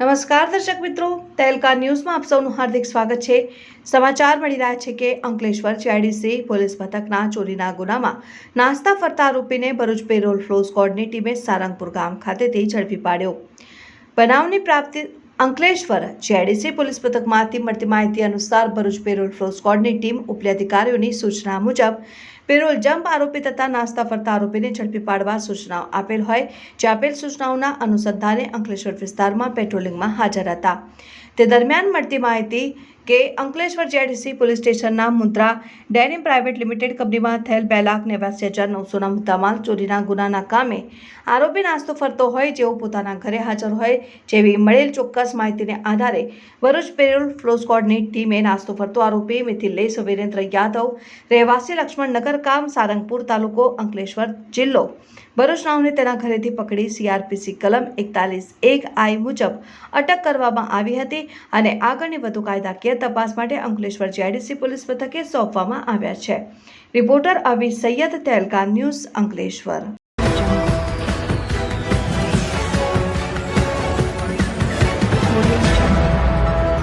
નમસ્કાર દર્શક મિત્રો તહેલકા ન્યૂઝમાં આપ સૌનું હાર્દિક સ્વાગત છે. સમાચાર મળી રહ્યા છે કે અંકલેશ્વર જીઆઈડીસી પોલીસ મથકના ચોરીના ગુનામાં નાસ્તા ફરતા આરોપીને ભરૂચ પેરોલ ફ્લો સ્કોડની ટીમે સારંગપુર ગામ ખાતેથી ઝડપી પાડ્યો. બનાવની પ્રાપ્તિ અંકલેશ્વર જેડીસી પોલીસ મથકમાંથી મળતી માહિતી અનુસાર ભરૂચ પેરોલ ફ્લો સ્કોડની ટીમ ઉપલી અધિકારીઓની સૂચના મુજબ પેરોલ જમ્પ આરોપી તથા નાસ્તા ફરતા આરોપીને ઝડપી પાડવા સૂચનાઓ આપેલ હોય, જે આપેલ સૂચનાઓના અનુસંધાને અંકલેશ્વર વિસ્તારમાં પેટ્રોલિંગમાં હાજર હતા. તે દરમિયાન મળતી માહિતી કે અંકલેશ્વર જેડીસી પોલીસ સ્ટેશનના મુદ્રા ડેનિમ પ્રાઇવેટ લિમિટેડ કંપનીમાં થયેલ બે લાખ નેવ્યાસી હજાર નવસોના મુદ્દામાલ ચોરીના ગુનાના કામે આરોપી નાસ્તો ફરતો હોય જેઓ પોતાના ઘરે હાજર હોય જેવી મળેલ ચોક્કસ માહિતીને આધારે ભરૂચ પેરોલ ફ્લો ટીમે નાસ્તો ફરતો આરોપી મિથિલેશ વિરેન્દ્ર યાદવ, રહેવાસી લક્ષ્મણનગર કામ, સારંગપુર તાલુકો, અંકલેશ્વર જિલ્લો. ભરૂચ નાવને તેના ઘરેથી પકડી સીઆરપીસી કલમ એકતાલીસ એક આઈ મુજબ અટક કરવામાં આવી હતી અને આગળની વધુ કાયદાકીય તપાસ માટે અંકલેશ્વર જીઆઈડીસી પોલીસ મથકે સોંપવામાં આવ્યા છે. રિપોર્ટર અવી સૈયદ તેલકા ન્યૂઝ અંકલેશ્વર. Audio